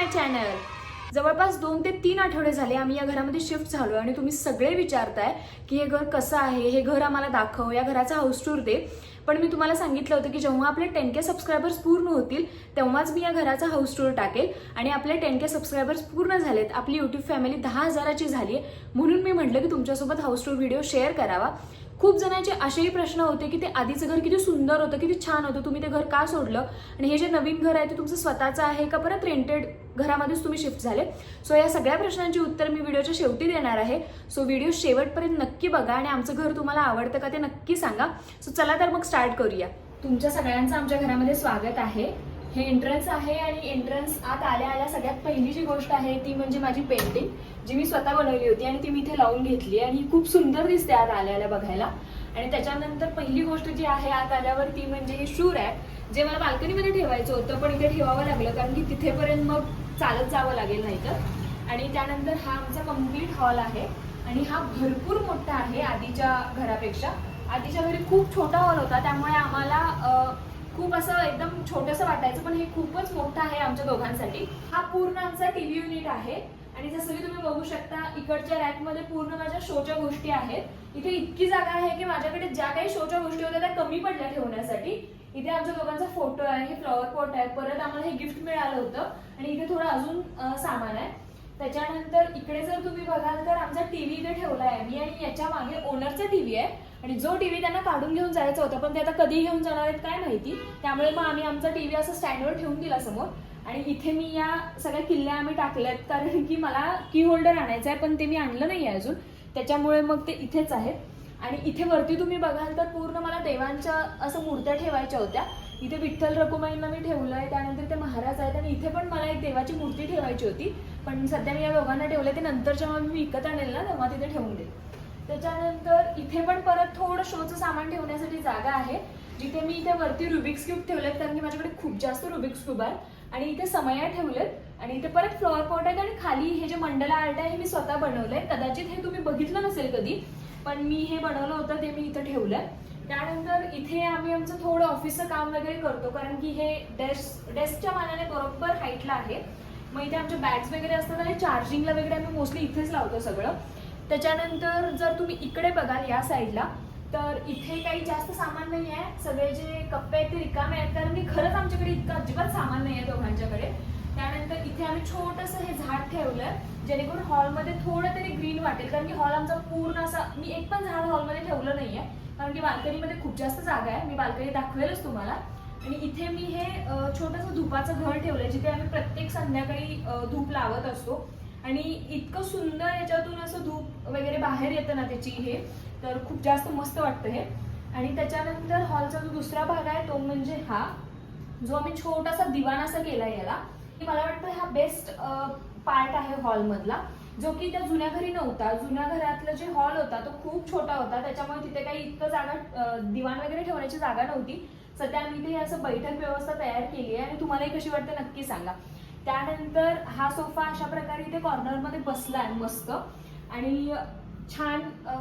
माय channel जवळपास दोन ते तीन आठवडे झाले आम्ही या घरामध्ये शिफ्ट झालो आणि तुम्ही सगळे विचारताय की हे घर कसं आहे? हे घर आम्हाला दाखव या घराचा हाऊस टूर दे. पण मी तुम्हाला सांगितलं होतं की जेव्हा आपले टेन के सबस्क्रायबर्स पूर्ण होतील तेव्हाच मी या घराचा हाऊस टूर टाकेल. आणि आपले टेन के सबस्क्रायबर्स पूर्ण झालेत. आपली युट्यूब फॅमिली दहा हजाराची झाली आहे म्हणून मी म्हटलं की तुमच्यासोबत हाऊस टूर व्हिडिओ शेअर करावा. खूप जणांचे असेही प्रश्न होते की ते आधीचं घर किती सुंदर होतं किती छान होतं तुम्ही ते घर का सोडलं? आणि हे जे नवीन घर आहे ते तुमचं स्वतःचं आहे का? परत रेंटेड घरामध्येच तुम्ही शिफ्ट झाले? सो या सगळ्या प्रश्नांची उत्तर मी व्हिडिओच्या शेवटी देणार आहे. सो व्हिडिओ शेवटपर्यंत नक्की बघा आणि आमचं घर तुम्हाला आवडतं का ते नक्की सांगा. सो चला तर मग स्टार्ट करूया. तुमच्या सगळ्यांचं आमच्या घरामध्ये स्वागत आहे. हे एंट्रन्स आहे आणि एंट्रन्स आत आल्या आल्या सगळ्यात पहिली जी गोष्ट आहे ती म्हणजे माझी पेंटिंग जी मी स्वतः बनवली होती आणि ती मी इथे लावून घेतली आणि ही खूप सुंदर दिसते आत आल्या आल्या बघायला. आणि त्याच्यानंतर पहिली गोष्ट जी आहे आत आल्यावर ती म्हणजे हे शूर आहे जे मला बाल्कनीमध्ये ठेवायचं होतं पण इथे ठेवावं लागलं कारण की तिथेपर्यंत मग चालत जावं लागेल नाही तर आणि त्यानंतर हा आमचा कंप्लीट हॉल आहे. आणि हा भरपूर मोठा आहे आधीच्या घरापेक्षा. आधीच्या घरी खूप छोटा हॉल होता त्यामुळे आम्हाला खूप असं एकदम छोटंसं वाटायचं पण हे खूपच मोठं आहे आमच्या दोघांसाठी. हा पूर्ण आमचा टीव्ही युनिट आहे. आणि जसं की तुम्ही बघू शकता इकडच्या रॅकमध्ये पूर्ण माझ्या शोच्या गोष्टी आहेत. इथे इतकी जागा आहे की माझ्याकडे ज्या काही शोच्या गोष्टी होत्या त्या कमी पडल्या ठेवण्यासाठी. इथे आमच्या दोघांचा फोटो आहे हे फ्लॉवर पॉट आहे. परत आम्हाला हे गिफ्ट मिळालं होतं. आणि इथे थोडं अजून सामान आहे. त्याच्यानंतर इकडे जर तुम्ही बघाल तर आमचा टीव्ही इथे ठेवला आहे. मी आणि याच्या मागे ओनरचा टीव्ही आहे. आणि जो टीव्ही त्यांना काढून घेऊन जायचा होता पण ते आता कधी घेऊन जाणार आहेत काय माहिती. त्यामुळे मग आम्ही आमचा टीव्ही असं स्टँडवर ठेवून दिला समोर. आणि इथे मी या सगळ्या किल्ल्या आम्ही टाकल्यात कारण की मला की होल्डर आणायचं आहे पण ते मी आणलं नाही आहे अजून. त्याच्यामुळे मग ते इथेच आहेत. आणि इथे वरती तुम्ही बघाल तर पूर्ण मला देवांच्या असं मूर्त्या ठेवायच्या होत्या. इथे विठ्ठल रकुमाईंना मी ठेवलं आहे त्यानंतर ते महाराज आहेत आणि इथे पण मला एक देवाची मूर्ती ठेवायची होती. पण सध्या मी या दोघांना ठेवलं ते नंतर जेव्हा मी विकत आणेल ना तेव्हा तिथे ठेवून देईल. त्याच्यानंतर इथे पण परत थोडं शोचं सामान ठेवण्यासाठी जागा आहे. जिथे मी इथे वरती रुबिक्स क्यूब ठेवलेत कारण की माझ्याकडे खूप जास्त रुबिक्स क्यूब आहे आणि इथे समया ठेवलेत. आणि इथे परत फ्लॉवर पॉट आहेत आणि खाली हे जे मंडला आर्ट आहे हे मी स्वतः बनवलंय. कदाचित हे तुम्ही बघितलं नसेल कधी पण मी हे बनवलं होतं ते मी इथं ठेवलंय. त्यानंतर इथे आम्ही आमचं थोडं ऑफिसचं काम वगैरे करतो कारण की हे डेस्क डेस्कच्या मानाने बरोबर हाईटला आहे. मग इथे आमच्या बॅग्स वगैरे असतात आणि चार्जिंगला वगैरे आम्ही मोस्टली इथेच लावतो सगळं. त्याच्यानंतर जर तुम्ही इकडे बघाल या साईडला तर इथे काही जास्त सामान नाही आहे सगळे जे कप्पे आहेत ते रिकामे आहेत. कारण की खरंच आमच्याकडे इतकं अजिबात सामान नाही आहे दोघांच्याकडे. त्यानंतर इथे आम्ही छोटंसं हे झाड ठेवलं आहे जेणेकरून हॉलमध्ये थोडं तरी ग्रीन वाटेल. कारण की हॉल आमचा पूर्ण असा मी एक पण झाड हॉलमध्ये ठेवलं नाही आहे कारण की बाल्कनीमध्ये खूप जास्त जागा आहे. मी बाल्कनी दाखवेलच तुम्हाला. आणि इथे मी हे छोटंसं धुपाचं घर ठेवलं आहे जिथे आम्ही प्रत्येक संध्याकाळी धूप लावत असतो. आणि इतकं सुंदर याच्यातून असं धूप वगैरे बाहेर येतं ना त्याची हे तर खूप जास्त मस्त वाटतं हे. आणि त्याच्यानंतर हॉलचा जो दुसरा भाग आहे तो म्हणजे हा जो आम्ही छोटासा दिवाण असा याला की मला वाटतं हा बेस्ट पार्ट आहे हॉलमधला जो की त्या जुन्या घरी नव्हता. जुन्या घरातला जे हॉल होता तो खूप छोटा होता. त्याच्यामुळे तिथे काही इतकं जागा दिवाण वगैरे ठेवण्याची जागा नव्हती. सध्या आम्ही इथे असं बैठक व्यवस्था तयार केली आहे आणि तुम्हालाही कशी वाटते नक्की सांगा. त्यानंतर हा सोफा अशा प्रकारे इथे कॉर्नरमध्ये बसलाय मस्त. आणि छान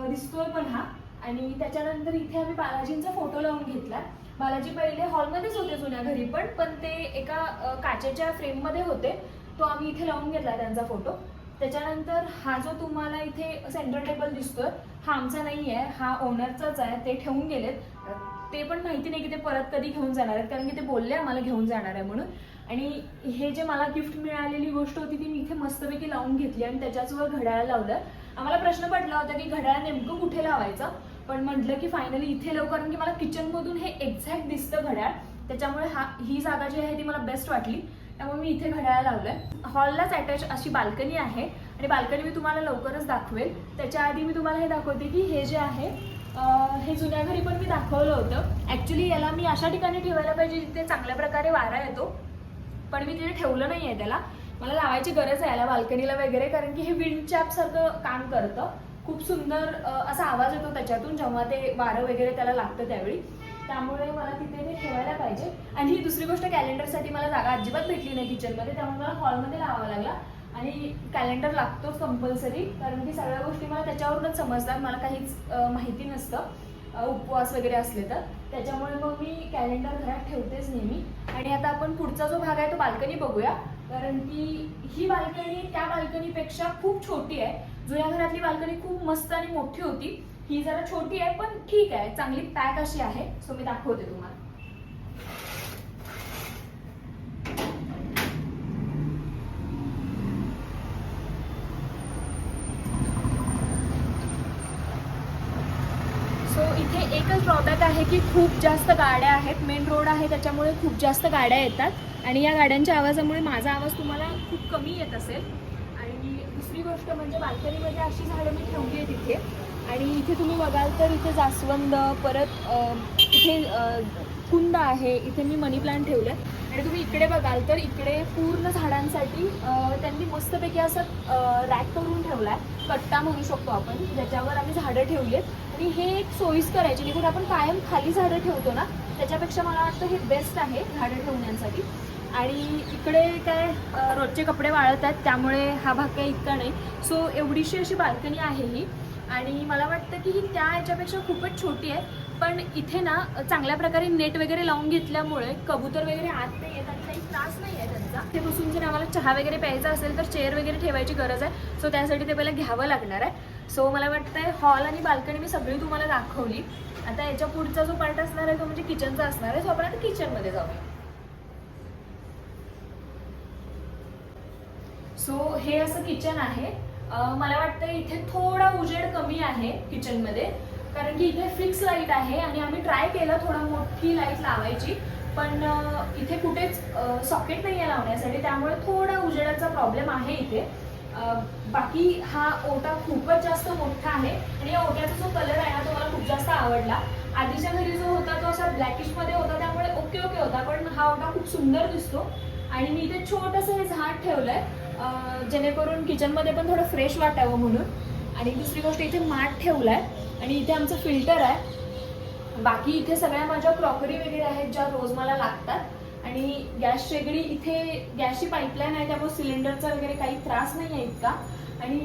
दिसतोय पण हा. आणि त्याच्यानंतर इथे आम्ही बालाजींचा फोटो लावून घेतला बालाजी पहिले हॉलमध्येच होते जुन्या घरी पण पण ते एका काचेच्या फ्रेममध्ये होते. तो आम्ही इथे लावून घेतला त्यांचा फोटो त्याच्यानंतर हा जो तुम्हाला इथे सेंटर टेबल दिसतोय हा आमचा नाही आहे हा ओनरचाच आहे. ते ठेवून गेलेत. ते पण माहिती नाही की ते परत कधी घेऊन जाणार आहेत कारण की ते बोलले आम्हाला घेऊन जाणार आहे म्हणून. आणि हे जे मला गिफ्ट मिळालेली गोष्ट होती ती मी इथे मस्तपैकी लावून घेतली आणि त्याच्याचवर घड्याळ लावलं. आम्हाला प्रश्न पडला होता की घड्याळ नेमकं कुठे लावायचं? पण म्हटलं की फायनली इथे लावू कारण की मला किचनमधून हे एक्झॅक्ट दिसतं घड्याळ. त्याच्यामुळे हा ही जागा जी आहे ती मला बेस्ट वाटली. त्यामुळे मी इथे घड्याळ लावलंय. हॉललाच अटॅच अशी बाल्कनी आहे. आणि बाल्कनी मी तुम्हाला लवकरच दाखवेल. त्याच्या आधी मी तुम्हाला हे दाखवते की हे जे आहे हे जुन्या घरी पण मी दाखवलं होतं. ॲक्च्युली याला मी अशा ठिकाणी ठेवायला पाहिजे जिथे चांगल्या प्रकारे वारा येतो. पण मी तिथे ठेवलं नाही आहे त्याला. मला लावायची गरज आहे याला बाल्कनीला वगैरे कारण की हे विंड चॅपसारखं काम करतं. खूप सुंदर असा आवाज येतो त्याच्यातून जेव्हा ते वारं वगैरे त्याला लागतं त्यावेळी. त्यामुळे मला तिथे ते ठेवायला पाहिजे. आणि ही दुसरी गोष्ट कॅलेंडरसाठी मला जागा अजिबात भेटली नाही किचनमध्ये त्यामुळे मला हॉलमध्ये लावावा लागला. आणि कॅलेंडर लागतोच कंपल्सरी कारण की सगळ्या गोष्टी मला त्याच्यावरूनच समजतात. मला काहीच माहिती नसतं. उपवास वगैरे असले तर. त्याच्यामुळे मग मी कॅलेंडर घरात ठेवतेच नेहमी. आणि आता आपण पुढचा जो भाग आहे तो बाल्कनी बघूया. कारण की ही बाल्कनी त्या बाल्कनीपेक्षा खूप छोटी आहे. जुन्या घरातली बाल्कनी खूप मस्त आणि मोठी होती. ही जरा छोटी आहे पण ठीक आहे. चांगली पॅक अशी आहे. सो मी दाखवते तुम्हाला सो इथे एकच ड्रॉबॅक आहे की खूप जास्त गाड्या आहेत. मेन रोड आहे त्याच्यामुळे खूप जास्त गाड्या येतात. आणि या गाड्यांच्या आवाजामुळे माझा आवाज तुम्हाला खूप कमी येत असेल. आणि दुसरी गोष्ट म्हणजे बाल्कनीमध्ये अशी झाडं मी ठेवली आहेत इथे. आणि इथे तुम्ही बघाल तर इथे जास्वंद परत इथे कुंड कुंद आहे इथे मी मनी प्लांट ठेवले आणि तुम्ही इकडे बघाल तर इकडे पूर्ण झाडांसाठी त्यांनी मस्तपैकी असं रॅक करून ठेवला आहे कट्टा म्हणू शकतो आपण ज्याच्यावर आम्ही झाडं ठेवली आहेत. आणि हे एक सोयीस्कर आहे जेणेकरून आपण कायम खाली झाडं ठेवतो ना त्याच्यापेक्षा मला वाटतं हे बेस्ट आहे झाडं ठेवण्यासाठी. आणि इकडे काय रोजचे कपडे वाळत आहेत त्यामुळे हा भाग काही इतका नाही. सो एवढीशी अशी बाल्कनी आहे ही. आणि मला वाटतं की ही त्या याच्यापेक्षा खूपच छोटी आहे. पण इथे ना चांगल्या प्रकारे नेट वगैरे लावून घेतल्यामुळे कबूतर वगैरे आत नाही येत आणि काही त्रास नाही आहे त्यांचा. ते बसून जर आम्हाला चहा वगैरे प्यायचा असेल तर चेअर वगैरे ठेवायची गरज आहे. सो त्यासाठी ते पहिला घ्यावं लागणार आहे. सो मला वाटतंय हॉल आणि बाल्कनी मी सगळी तुम्हाला दाखवली. आता याच्या पुढचा जो पार्ट असणार आहे तो म्हणजे किचनचा असणार आहे. सो आपण आता किचनमध्ये जाऊया. सो हे असं किचन आहे. मला वाटतं इथे थोडा उजेड कमी आहे किचनमध्ये कारण की इथे फिक्स लाइट आहे आणि आम्ही ट्राय केलं थोडा मोठी लाइट लावायची. पण इथे कुठेच सॉकेट नाही आहे लावण्यासाठी. त्यामुळे थोडा उजेडाचा प्रॉब्लेम आहे इथे. बाकी हा ओटा खूपच जास्त मोठा आहे. आणि या ओट्याचा जो कलर आहे ना तो मला खूप जास्त आवडला. आधीच्या घरी जो होता तो असा ब्लॅकिशमध्ये होता. त्यामुळे ओके ओके होता. पण हा ओटा खूप सुंदर दिसतो. आणि मी इथे छोटंसं हे झाड ठेवलं आहे जेणेकरून किचनमध्ये पण थोडं फ्रेश वाटावं म्हणून. आणि दुसरी गोष्ट इथे माठ ठेवला आहे आणि इथे आमचं फिल्टर आहे. बाकी इथे सगळ्या माझ्या क्रॉकरी वगैरे आहेत ज्या रोज मला लागतात. आणि गॅस शेगडी इथे गॅसची पाईपलाईन आहे त्यामुळे सिलेंडरचा वगैरे काही त्रास नाही आहे इतका. आणि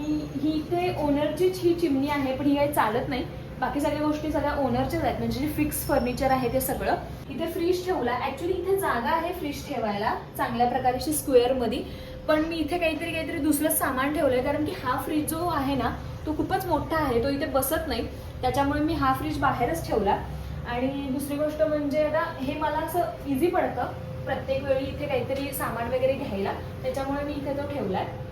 ही इथे ओनरचीच ही चिमणी आहे पण ही काही चालत नाही. बाकी सगळ्या गोष्टी सगळ्या ओनरच्याच आहेत म्हणजे जे फिक्स फर्निचर आहे ते सगळं. इथे फ्रीज ठेवला ऍक्च्युली इथे जागा आहे फ्रीज ठेवायला चांगल्या प्रकारची स्क्वेअरमध्ये पण मी इथे काहीतरी काहीतरी दुसरंच सामान ठेवलंय कारण की हा फ्रीज जो आहे ना तो खूपच मोठा आहे तो इथे बसत नाही. त्याच्यामुळे मी हा फ्रीज बाहेरच ठेवला. आणि दुसरी गोष्ट म्हणजे आता हे मला असं इझी पडतं. प्रत्येक वेळी इथे काहीतरी सामान वगैरे घ्यायला. त्याच्यामुळे मी इथे तो ठेवला आहे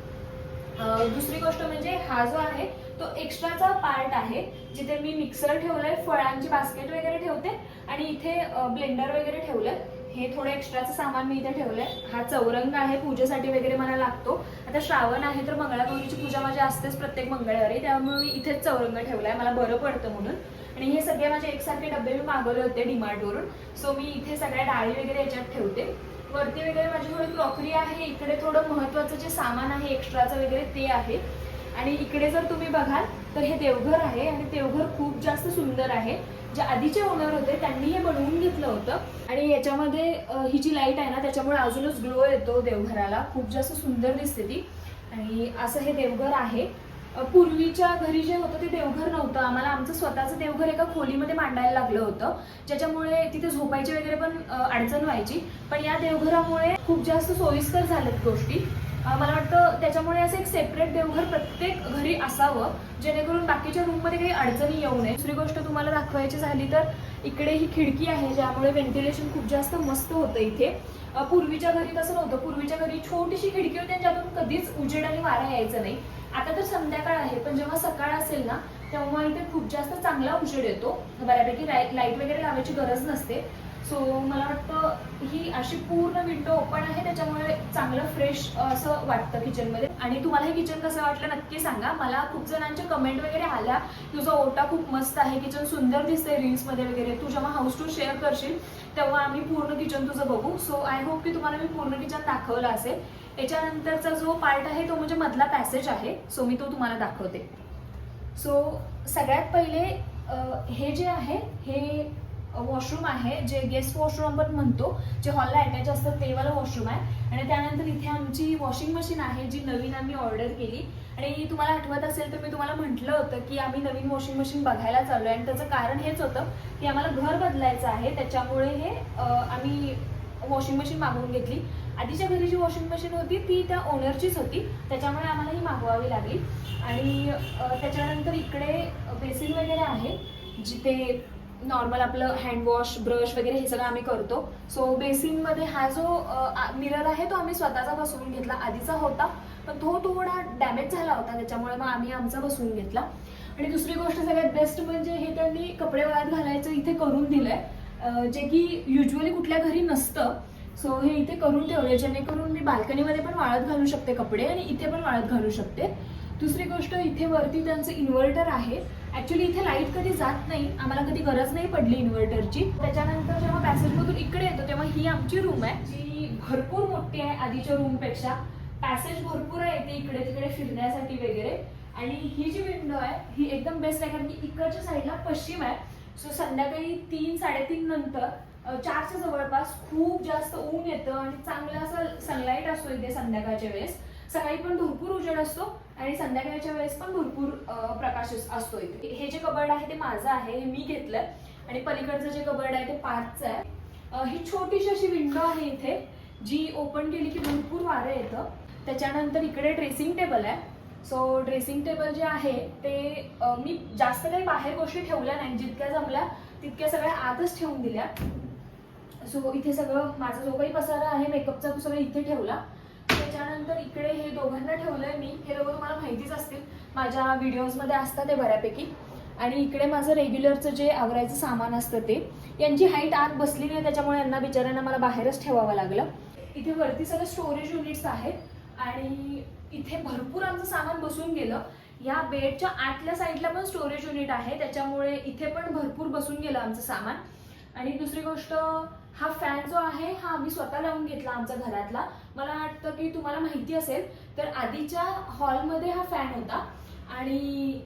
दुसरी गोष्ट म्हणजे हा जो आहे तो एक्स्ट्राचा पार्ट आहे. जिथे मी मिक्सर ठेवलाय फळांची बास्केट वगैरे ठेवते. आणि इथे ब्लेंडर वगैरे ठेवलंय. हे थोडं एक्स्ट्राचं सामान मी इथे ठेवलंय. हा चौरंग आहे पूजेसाठी वगैरे मला लागतो. आता श्रावण आहे तर मंगळागौरीची पूजा माझी असतेच प्रत्येक मंगळवारी. त्यामुळे मी इथेच चौरंग ठेवलाय मला बरं पडतं म्हणून. आणि हे सगळे माझे एकसारखे डबे मी मागवले होते डिमार्टवरून. सो मी इथे सगळ्या डाळी वगैरे याच्यात ठेवते. वरती वगैरे माझी थोडी क्रॉकरी आहे इकडे थोडं महत्वाचं जे सामान आहे एक्स्ट्राचं वगैरे ते आहे. आणि इकडे जर तुम्ही बघाल तर हे देवघर आहे आणि देवघर खूप जास्त सुंदर आहे. जे आधीचे ओनर होते त्यांनी हे बनवून घेतलं होतं. आणि याच्यामध्ये ही जी लाइट आहे ना त्याच्यामुळे अजूनच ग्लो येतो देवघराला. खूप जास्त सुंदर दिसते ती. आणि असं हे देवघर आहे. पूर्वीच्या घरी जे होतं ते देवघर नव्हतं. आम्हाला आमचं स्वतःचं देवघर एका खोलीमध्ये मांडायला लागलं होतं. ज्याच्यामुळे तिथे झोपायची वगैरे पण अडचण व्हायची. पण या देवघरामुळे खूप जास्त सोयीस्कर झाल्यात गोष्टी. मला वाटतं त्याच्यामुळे असं एक सेपरेट देवघर प्रत्येक घरी असावं जेणेकरून बाकीच्या रूममध्ये काही अडचणी येऊ नये. दुसरी गोष्ट तुम्हाला दाखवायची झाली तर इकडे ही खिडकी आहे ज्यामुळे व्हेंटिलेशन खूप जास्त मस्त होतं इथे. पूर्वीच्या घरी तसं नव्हतं. पूर्वीच्या घरी छोटीशी खिडकी होती आणि ज्यातून कधीच उजेड आणि वारा यायचं नाही. आता तर संध्याकाळ आहे पण जेव्हा सकाळ असेल ना तेव्हा इथे खूप जास्त चांगला उजेड येतो. बऱ्यापैकी लाइट वगैरे लावायची गरज नसते. सो मला वाटतं ही अशी पूर्ण विंडो ओपन आहे त्याच्यामुळे चांगलं फ्रेश असं वाटतं किचनमध्ये आणि तुम्हाला हे किचन कसं वाटलं नक्की सांगा. मला खूप जणांच्या कमेंट वगैरे आल्या. तुझा ओटा खूप मस्त आहे किचन सुंदर दिसतंय रील्समध्ये वगैरे. तू जेव्हा हाऊस टू शेअर करशील तेव्हा आम्ही पूर्ण किचन तुझं बघू. सो आय होप की तुम्हाला मी पूर्ण किचन दाखवलं असेल. याच्यानंतरचा जो पार्ट आहे तो म्हणजे मधला पॅसेज आहे. सो मी तो तुम्हाला दाखवते. सो सगळ्यात पहिले हे जे आहे हे वॉशरूम आहे जे गेस्ट वॉशरूम आपण म्हणतो जे हॉलला अटॅच असतं तेवालं वॉशरूम आहे. आणि त्यानंतर इथे आमची वॉशिंग मशीन आहे जी नवीन आम्ही ऑर्डर केली. आणि तुम्हाला आठवत असेल तर मी तुम्हाला म्हटलं होतं की आम्ही नवीन वॉशिंग मशीन बघायला चाललो आहे आणि त्याचं कारण हेच होतं की आम्हाला घर बदलायचं आहे. त्याच्यामुळे हे आम्ही वॉशिंग मशीन मागवून घेतली. आधीच्या घरी जी वॉशिंग मशीन होती ती त्या ओनरचीच होती. त्याच्यामुळे आम्हाला ही मागवावी लागली. आणि त्याच्यानंतर इकडे बेसिन वगैरे आहे जिथे नॉर्मल आपलं हँडवॉश ब्रश वगैरे हे सगळं आम्ही करतो. सो बेसिनमध्ये हा जो मिरर आहे तो आम्ही स्वतःचा बसवून घेतला. आधीचा होता पण तो थोडा डॅमेज झाला होता. त्याच्यामुळे मग आम्ही आमचा बसवून घेतला. आणि दुसरी गोष्ट सगळ्यात बेस्ट म्हणजे हे त्यांनी कपडे वाळत घालायचं इथे करून दिलंय. जे की युजली कुठल्या घरी नसतं. सो हे इथे करून ठेवले जेणेकरून मी बाल्कनीमध्ये पण वाळत घालू शकते कपडे आणि इथे पण वाळत घालू शकते. दुसरी गोष्ट इथे वरती त्यांचं इन्व्हर्टर आहे. ऍक्च्युली इथे लाइट कधी जात नाही आम्हाला कधी गरज नाही पडली इन्व्हर्टरची त्याच्यानंतर जेव्हा पॅसेजमधून इकडे येतो तेव्हा ही आमची रूम आहे जी भरपूर मोठी आहे आधीच्या रूमपेक्षा पॅसेज भरपूर आहे इथे इकडे तिकडे फिरण्यासाठी वगैरे. आणि ही जी विंडो आहे ही एकदम बेस्ट आहे कारण की इकडच्या साईडला पश्चिम आहे. सो संध्याकाळी तीन साडेतीन नंतर चारच्या जवळपास खूप जास्त ऊन येतं आणि चांगलं असं सनलाईट असतो इथे संध्याकाळच्या वेळेस. सकाळी पण भरपूर उजेड असतो आणि संध्याकाळच्या वेळेस पण भरपूर प्रकाश असतो इथे. हे जे कबर्ड आहे ते माझं आहे हे मी घेतलंय. आणि पलीकडचं जे कबर्ड आहे ते पाचचं आहे. ही छोटीशी अशी विंडो आहे इथे जी ओपन केली की भरपूर वारं येतं. त्याच्यानंतर इकडे ड्रेसिंग टेबल आहे. सो ड्रेसिंग टेबल जे आहे ते मी जास्त काही बाहेर गोष्टी ठेवल्या नाही. जितक्या जमल्या तितक्या सगळ्या आतच ठेवून दिल्या. सो इथे सगळं माझा जो काही पसारा आहे मेकअपचा तो सगळं इथे ठेवला. त्याच्यानंतर इकडे हे दोघांना ठेवलंय मी. हे दोघं तुम्हाला माहितीच असतील. माझ्या व्हिडिओजमध्ये असतात ते बऱ्यापैकी. आणि इकडे माझं रेग्युलरचं जे आवरायचं सामान असतं ते यांची हाईट आत बसली नाही त्याच्यामुळे यांना बिचाऱ्यांना मला बाहेरच ठेवावं लागलं. इथे वरती सगळं स्टोरेज युनिट्स आहेत. आणि इथे भरपूर आमचं सामान बसून गेलं. या बेडच्या आतल्या साईडला पण स्टोरेज युनिट आहे. त्याच्यामुळे इथे पण भरपूर बसून गेलं आमचं सामान. आणि दुसरी गोष्ट हा फॅन जो आहे हा आम्ही स्वतः लावून घेतला आमच्या घरातला. मला वाटतं की तुम्हाला माहिती असेल तर आधीच्या हॉलमध्ये हा फॅन होता आणि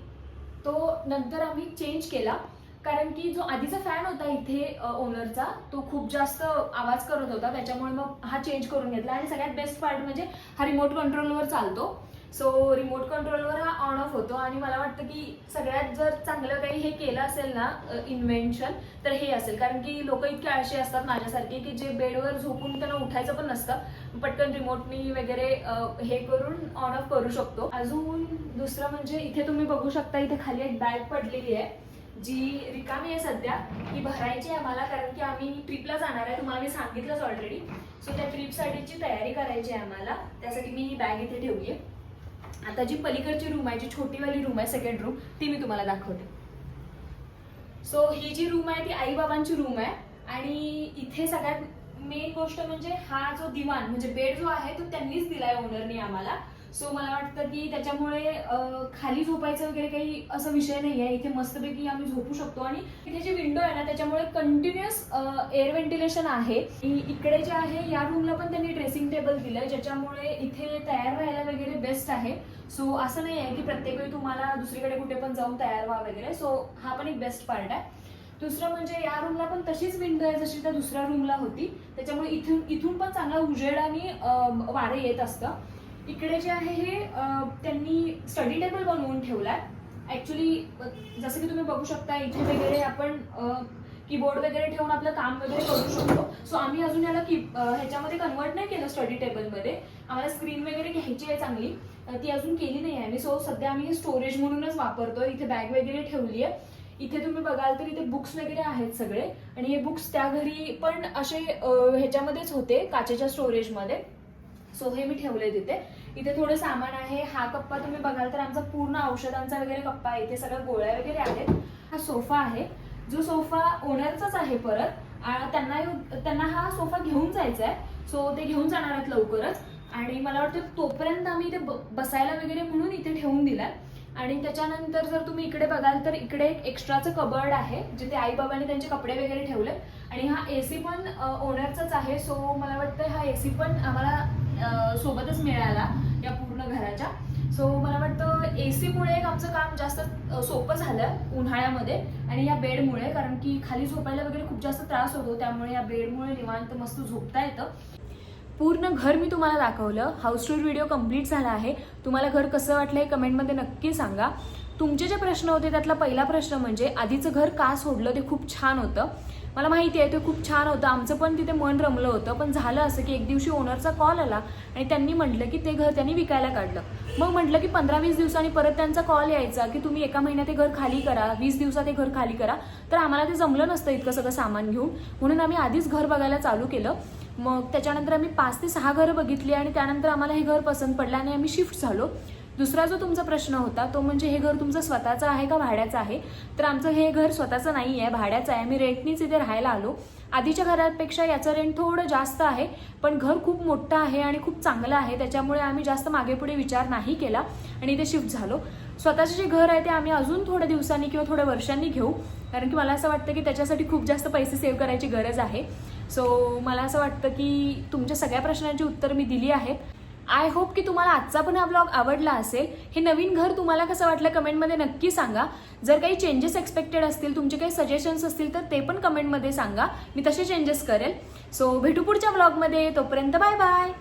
तो नंतर आम्ही चेंज केला. कारण की जो आधीचा फॅन होता इथे ओनरचा तो खूप जास्त आवाज करत होता. त्याच्यामुळे मग हा चेंज करून घेतला. आणि सगळ्यात बेस्ट पार्ट म्हणजे हा रिमोट कंट्रोलवर चालतो. सो रिमोट कंट्रोलवर हा ऑन ऑफ होतो आणि मला वाटतं की सगळ्यात जर चांगलं काही हे केलं असेल ना इन्व्हेन्शन तर हे असेल. कारण की लोक इतके आळशी असतात माझ्यासारखे की जे बेडवर झोपून त्यांना उठायचं पण नसतं. पटकन रिमोटनी वगैरे हे करून ऑन ऑफ करू शकतो. अजून दुसरं म्हणजे इथे तुम्ही बघू शकता इथे खाली एक बॅग पडलेली आहे जी रिकामी आहे सध्या. ती भरायची आहे आम्हाला कारण की आम्ही ट्रिपला जाणार आहे. तुम्हाला मी सांगितलंच ऑलरेडी सो त्या ट्रिपसाठीची तयारी करायची आहे आम्हाला. त्यासाठी मी ही बॅग इथे ठेवली आहे. आता जी पलीकडची रूम आहे जी छोटीवाली रूम आहे सेकंड रूम ती मी तुम्हाला दाखवते. सो ही जी रूम आहे ती आई बाबांची रूम आहे. आणि इथे सगळ्यात मेन गोष्ट म्हणजे हा जो दिवाण म्हणजे बेड जो आहे तो त्यांनीच दिलाय ओनरनी आम्हाला. सो मला वाटतं की त्याच्यामुळे खाली झोपायचं वगैरे काही असा विषय नाही आहे. इथे मस्तपैकी आम्ही झोपू शकतो आणि इथे जी विंडो आहे ना त्याच्यामुळे कंटिन्युअस एअर व्हेंटिलेशन आहे. इकडे जे आहे या रूमला पण त्यांनी ड्रेसिंग टेबल दिलंय ज्याच्यामुळे इथे तयार व्हायला वगैरे बेस्ट आहे. सो असं नाही आहे की प्रत्येक वेळी तुम्हाला दुसरीकडे कुठे पण जाऊन तयार व्हा वगैरे. सो हा पण एक बेस्ट पार्ट आहे. दुसरं म्हणजे या रूमला पण तशीच विंडो आहे जशी त्या दुसऱ्या रूमला होती. त्याच्यामुळे इथून इथून पण चांगला उजेड आणि वारं येत असतं. इकडे जे आहे हे त्यांनी स्टडी टेबल बनवून ठेवलाय. ऍक्च्युली जसं की तुम्ही बघू शकता इथे वगैरे आपण कीबोर्ड वगैरे ठेवून आपलं काम वगैरे करू शकतो. सो आम्ही अजून याला की ह्याच्यामध्ये कन्वर्ट नाही केलं स्टडी टेबलमध्ये आम्हाला स्क्रीन वगैरे घ्यायची आहे चांगली. ती अजून केली नाही आहे मी सो सध्या आम्ही हे स्टोरेज म्हणूनच वापरतो इथे बॅग वगैरे ठेवली आहे. इथे तुम्ही बघाल तर इथे बुक्स वगैरे आहेत सगळे. आणि हे बुक्स त्या घरी पण असे ह्याच्यामध्येच होते काचेच्या स्टोरेजमध्ये सो हे मी ठेवले तिथे. इथे थोडं सामान आहे. हा कप्पा तुम्ही बघाल तर आमचा पूर्ण औषधांचा वगैरे कप्पा आहे. इथे सगळ्या गोळ्या वगैरे आहेत. हा सोफा आहे. जो सोफा ओनरचाच आहे परत. त्यांना त्यांना हा सोफा घेऊन जायचा आहे सो ते घेऊन जाणार आहेत लवकरच. आणि मला वाटतं तोपर्यंत आम्ही इथे ब- बसायला वगैरे म्हणून इथे ठेवून दिलाय. आणि त्याच्यानंतर जर तुम्ही इकडे बघाल तर इकडे एक एक्स्ट्राचं कबर्ड आहे जिथे आई बाबांनी त्यांचे कपडे वगैरे ठेवले आणि हा एसी पण ओनरचाच आहे. सो मला वाटतं हा एसी पण आम्हाला अ, मिळाला या पूर्ण घराच्या. सो मला वाटतं ए सीमुळे एक आमचं काम जास्त सोपं झालं उन्हाळ्यामध्ये आणि या बेडमुळे कारण की खाली झोपायला वगैरे खूप जास्त त्रास होतो त्यामुळे या बेडमुळे निवांत मस्त झोपता येतं. पूर्ण घर मी तुम्हाला दाखवलं. हाऊस टूर व्हिडिओ कंप्लीट झाला आहे. तुम्हाला घर कसं वाटलं हे कमेंटमध्ये नक्की सांगा. तुमचे जे प्रश्न होते त्यातला पहिला प्रश्न म्हणजे आधीचं घर का सोडलं ते खूप छान होतं. मला माहिती आहे ते खूप छान होतं. आमचं पण तिथे मन रमलं होतं पण झालं असं की एक दिवशी ओनरचा कॉल आला आणि त्यांनी म्हटलं की ते घर त्यांनी विकायला काढलं. मग म्हटलं की पंधरा वीस दिवसांनी परत त्यांचा कॉल यायचा की तुम्ही एका महिन्यात ते घर खाली करा वीस दिवसात ते घर खाली करा. तर आम्हाला ते जमलं नसतं इतकं सगळं सामान घेऊन. म्हणून आम्ही आधीच घर बघायला चालू केलं. मग त्याच्यानंतर आम्ही पाच ते सहा घरं बघितली आणि त्यानंतर आम्हाला हे घर पसंत पडलं आणि आम्ही शिफ्ट झालो. दुसरा जो तुमचा प्रश्न होता तो म्हणजे हे घर तुमचं स्वतःचं आहे का भाड्याचं आहे? तर आमचं हे घर स्वतःचं नाही आहे भाड्याचं आहे. आम्ही रेंटनीच इथे राहायला आलो. आधीच्या घरापेक्षा याचं रेंट थोडं जास्त आहे पण घर खूप मोठं आहे आणि खूप चांगलं आहे. त्याच्यामुळे आम्ही जास्त मागेपुढे विचार नाही केला आणि इथे शिफ्ट झालो. स्वतःचे जे घर आहे ते आम्ही अजून थोड्या दिवसांनी किंवा थोड्या वर्षांनी घेऊ. कारण की मला असं वाटतं की त्याच्यासाठी खूप जास्त पैसे सेव्ह करायची गरज आहे. सो मला असं वाटतं की तुमच्या सगळ्या प्रश्नांची उत्तर मी दिली आहेत. आय होप की तुम्हाला आजचा पण हा ब्लॉग आवडला असेल. हे नवीन घर तुम्हाला कसं वाटलं कमेंटमध्ये नक्की सांगा. जर काही चेंजेस एक्सपेक्टेड असतील तुमचे काही सजेशन्स असतील तर ते पण कमेंटमध्ये सांगा. मी तसे चेंजेस करेल. सो भेटू पुढच्या ब्लॉगमध्ये तोपर्यंत बाय बाय